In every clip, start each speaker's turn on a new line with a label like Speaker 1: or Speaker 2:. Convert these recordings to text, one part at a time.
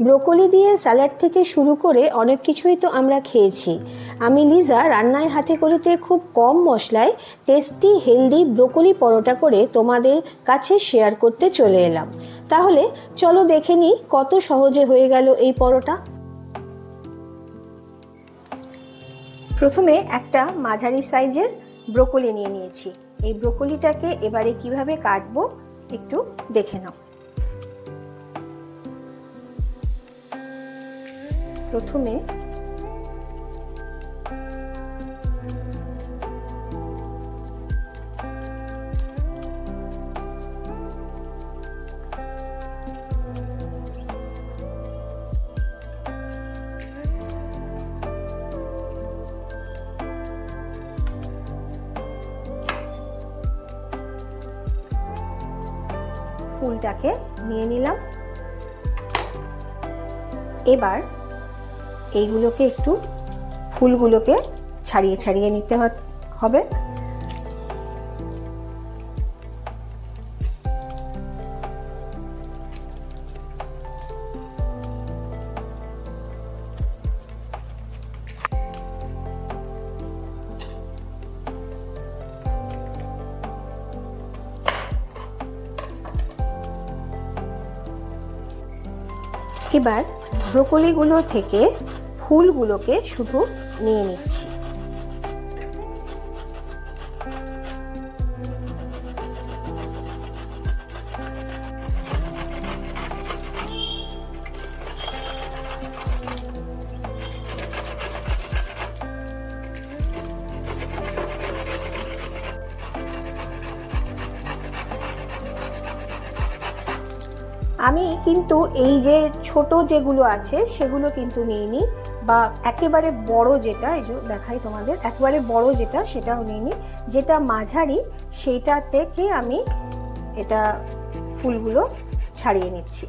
Speaker 1: Broccoli দিয়ে salad থেকে শুরু করে অনেক কিছুই তো আমরা খেয়েছি। আমি লিজা রান্নায় হাতে করিতে খুব কম মশলায় টেস্টি, হেলদি ব্রোকলি পরোটা করে তোমাদের কাছে শেয়ার করতে চলে এলাম। তাহলে চলো দেখে নিই কত সহজে হয়ে গেল এই পরোটা। প্রথমে একটা মাঝারি সাইজের ব্রোকলি নিয়ে নিয়েছি। এই ব্রোকলিটাকে এবারে কীভাবে কাটবো একটু দেখে নাও। প্রথমে ফুলটাকে নিয়ে নিলাম। এবার এইগুলোকে একটু ফুলগুলোকে ছাড়িয়ে ছাড়িয়ে নিতে হবে। এবার ব্রোকলিগুলো থেকে ফুলগুলোকে শুধু নিয়ে নিচ্ছি। আমি কিন্তু এই যে ছোট যেগুলো আছে, সেগুলো কিন্তু নিইনি বা একেবারে বড় যেটা, এই যে দেখাই তোমাদের, একেবারে বড় যেটা, সেটাও নিইনি। যেটা মাঝারি, সেইটা থেকে আমি এটা ফুলগুলো ছাড়িয়ে নিচ্ছি।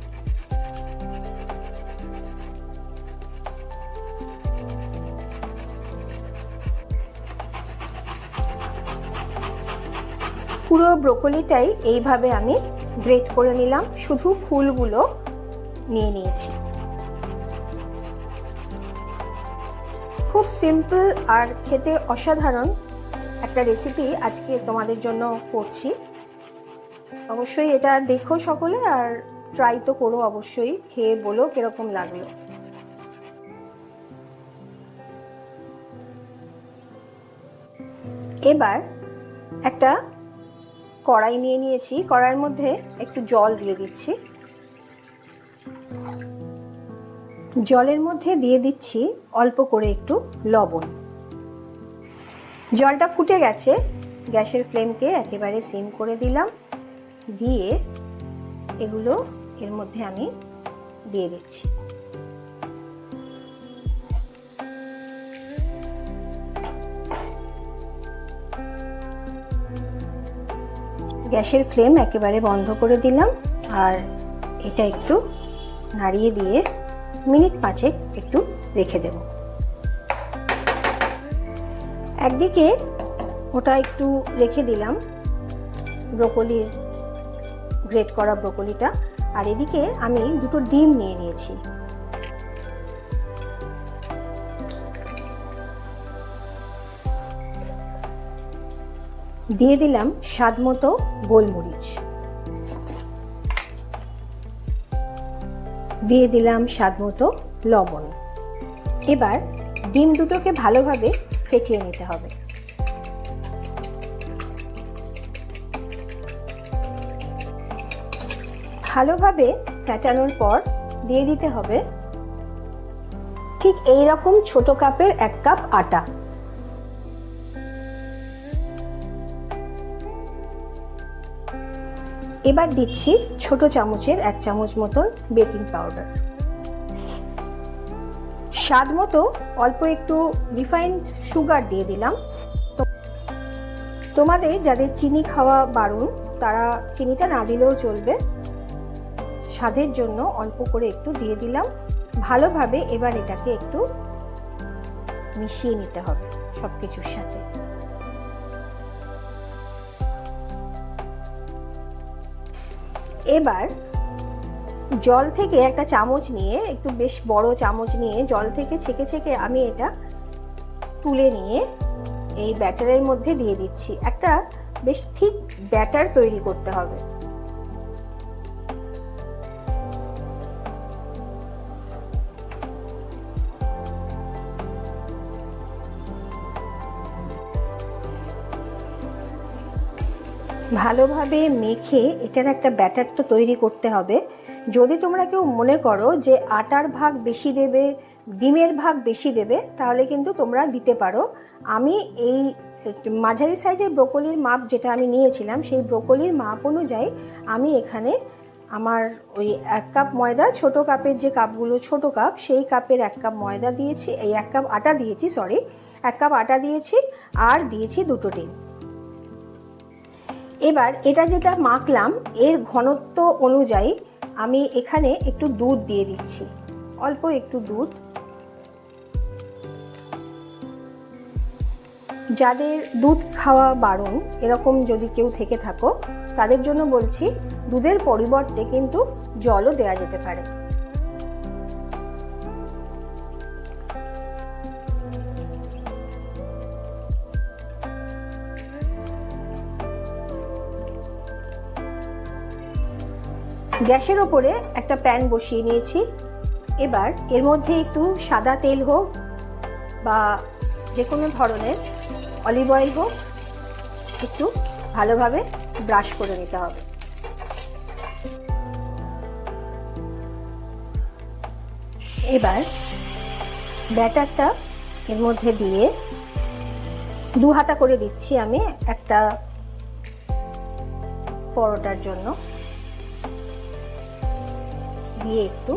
Speaker 1: পুরো ব্রোকলিটাই এইভাবে আমি গ্রেট করে নিলাম। শুধু ফুলগুলো নিয়ে নিয়েছি। খুব সিম্পল আর খেতে অসাধারণ একটা রেসিপি আজকে তোমাদের জন্য করছি। অবশ্যই এটা দেখো সকলে আর ট্রাই তো করো অবশ্যই, খেয়ে বলো কীরকম লাগল। এবার একটা কড়াই নিয়ে নিয়েছি। কড়াইয়ের মধ্যে একটু জল দিয়ে দিচ্ছি। জলের মধ্যে দিয়ে দিচ্ছি অল্প করে একটু লবণ। জলটা ফুটে গেছে। গ্যাসের ফ্লেমকে একেবারে সিম করে দিলাম। দিয়ে এগুলো এর মধ্যে আমি দিয়ে দিচ্ছি। গ্যাসের ফ্লেম একেবারে বন্ধ করে দিলাম আর এটা একটু নাড়িয়ে দিয়ে মিনিট পাঁচেক একটু রেখে দেব। একদিকে ওটা একটু রেখে দিলাম ব্রোকলির, গ্রেট করা ব্রোকলিটা। আর এদিকে আমি দুটো ডিম নিয়ে নিয়েছি। দিয়ে দিলাম স্বাদ মতো গোলমরিচ। দিয়ে দিলাম স্বাদ মতো লবণ। এবার ডিম দুটোকে ভালোভাবে ফেটিয়ে নিতে হবে। ভালোভাবে ফেটানোর পর দিয়ে দিতে হবে ঠিক এই রকম ছোট কাপের এক কাপ আটা। এবার দিচ্ছি ছোট চামচের এক চামচ মতন বেকিং পাউডার। স্বাদ মতো অল্প একটু রিফাইন্ড সুগার দিয়ে দিলাম। তোমাদের যাদের চিনি খাওয়া বারণ, তারা চিনিটা না দিলেও চলবে। স্বাদের জন্য অল্প করে একটু দিয়ে দিলাম। ভালোভাবে এবার এটাকে একটু মিশিয়ে নিতে হবে সব কিছুর সাথে। এবার জল থেকে একটা চামচ নিয়ে, একটু বেশ বড় চামচ নিয়ে জল থেকে ছেঁকে ছেঁকে আমি এটা তুলে নিয়ে এই ব্যাটারের মধ্যে দিয়ে দিচ্ছি। একটা বেশ ঠিক ব্যাটার তৈরি করতে হবে। ভালোভাবে মেখে এটার একটা ব্যাটার তো তৈরি করতে হবে। যদি তোমরা কেউ মনে করো যে আটার ভাগ বেশি দেবে, ডিমের ভাগ বেশি দেবে, তাহলে কিন্তু তোমরা দিতে পারো। আমি এই মাঝারি সাইজের ব্রোকলির মাপ যেটা আমি নিয়েছিলাম, সেই ব্রোকলির মাপ অনুযায়ী আমি এখানে আমার ওই এক কাপ ময়দা, ছোট কাপের যে কাপগুলো, ছোট কাপ, সেই কাপের এক কাপ ময়দা দিয়েছি, এই এক কাপ আটা দিয়েছি সরি এক কাপ আটা দিয়েছি আর দিয়েছি দুটো ডিম। এবার এটা যেটা মাখলাম, এর ঘনত্ব অনুযায়ী আমি এখানে একটু দুধ দিয়ে দিচ্ছি। অল্প একটু দুধ। যাদের দুধ খাওয়া বারণ, এরকম যদি কেউ থেকে থাকো, তাদের জন্য বলছি, দুধের পরিবর্তে কিন্তু জলও দেওয়া যেতে পারে। গ্যাসের ওপরে একটা প্যান বসিয়ে নিয়েছি। এবার এর মধ্যে একটু সাদা তেল হোক বা যে কোনো ধরনের অলিভ অয়েল হোক, একটু ভালোভাবে ব্রাশ করে নিতে হবে। এবার ব্যাটারটা এর মধ্যে দিয়ে দু হাতা করে দিচ্ছি আমি একটা পরোটার জন্য। দিয়ে একটু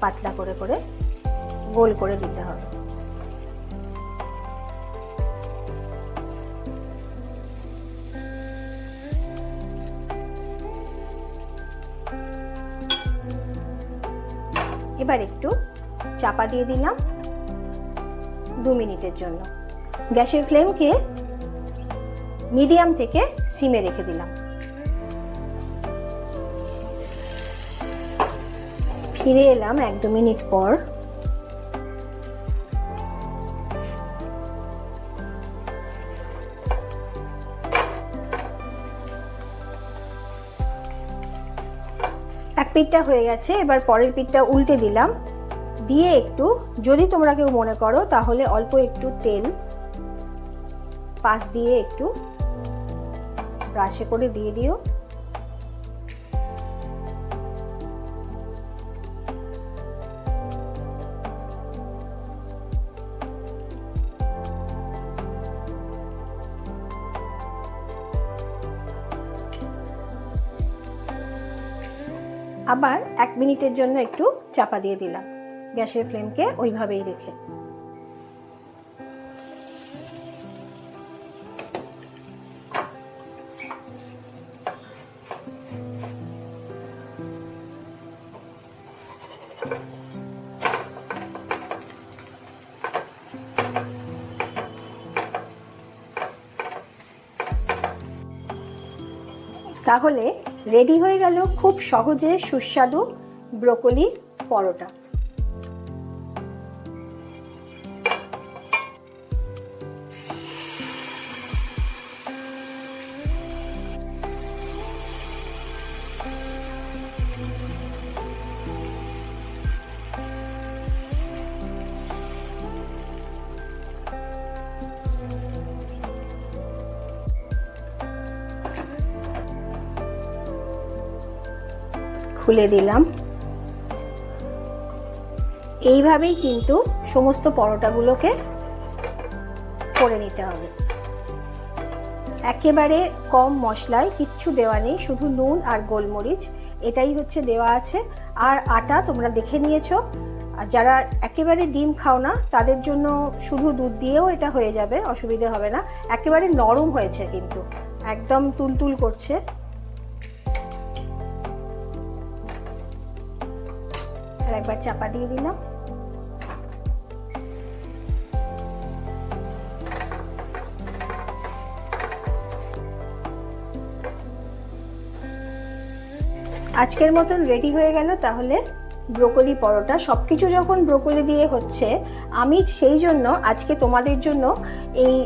Speaker 1: পাতলা করে করে গোল করে দিতে হবে। এবার একটু চাপা দিয়ে দিলাম দু মিনিটের জন্য। গ্যাসের ফ্লেমকে মিডিয়াম থেকে সিমে রেখে দিলাম। ফিরে এলাম এক দু মিনিট পর। এক পিঠটা হয়ে গেছে, এবার পরের পিঠটা উল্টে দিলাম। দিয়ে একটু, যদি তোমরা কেউ মনে করো, তাহলে অল্প একটু তেল। পাশ দিয়ে একটু ব্রাশে করে দিয়ে দিও। আবার এক মিনিটের জন্য একটু চাপা দিয়ে দিলাম। গ্যাসের ফ্লেমকে ওইভাবেই রেখে। তাহলে রেডি হয়ে গেল খুব সহজে সুস্বাদু ব্রোকলির পরোটা। খুলে দিলাম। এইভাবেই কিন্তু সমস্ত পরোটাগুলোকে করে নিতে হবে। একেবারে কম মশলায় কিচ্ছু দেওয়া নেই, শুধু নুন আর গোলমরিচ, এটাই হচ্ছে দেওয়া আছে। আর আটা তোমরা দেখে নিয়েছো। আর যারা একেবারে ডিম খাও না, তাদের জন্য শুধু দুধ দিয়েও এটা হয়ে যাবে, অসুবিধে হবে না। একেবারে নরম হয়েছে কিন্তু, একদম তুলতুল করছে। আর একবার চাপা দিয়ে দিলাম। আজকের মতন রেডি হয়ে গেল, তাহলে ব্রোকলি পরোটা। সব কিছু যখন ব্রোকলি দিয়ে হচ্ছে, আমি সেই জন্য আজকে তোমাদের জন্য এই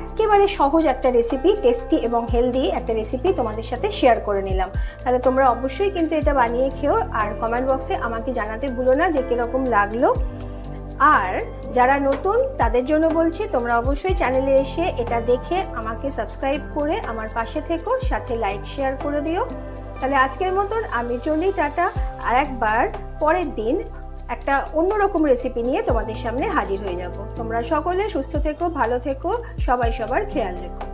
Speaker 1: একেবারে সহজ একটা রেসিপি টেস্টি এবং হেলদি একটা রেসিপি তোমাদের সাথে শেয়ার করে নিলাম। তাহলে তোমরা অবশ্যই কিন্তু এটা বানিয়ে খেও আর কমেন্ট বক্সে আমাকে জানাতে ভুলো না যে কীরকম লাগল। আর যারা নতুন, তাদের জন্য বলছি তোমরা অবশ্যই চ্যানেলে এসে এটা দেখে আমাকে সাবস্ক্রাইব করে আমার পাশে থেকো, সাথে লাইক শেয়ার করে দিও। তাহলে আজকের মতন আমি চলি, টাটা। আর একবার পরের দিন একটা অন্যরকম রেসিপি নিয়ে তোমাদের সামনে হাজির হয়ে যাব। তোমরা সকলে সুস্থ থেকো, ভালো থেকো, সবাই সবার খেয়াল রেখো।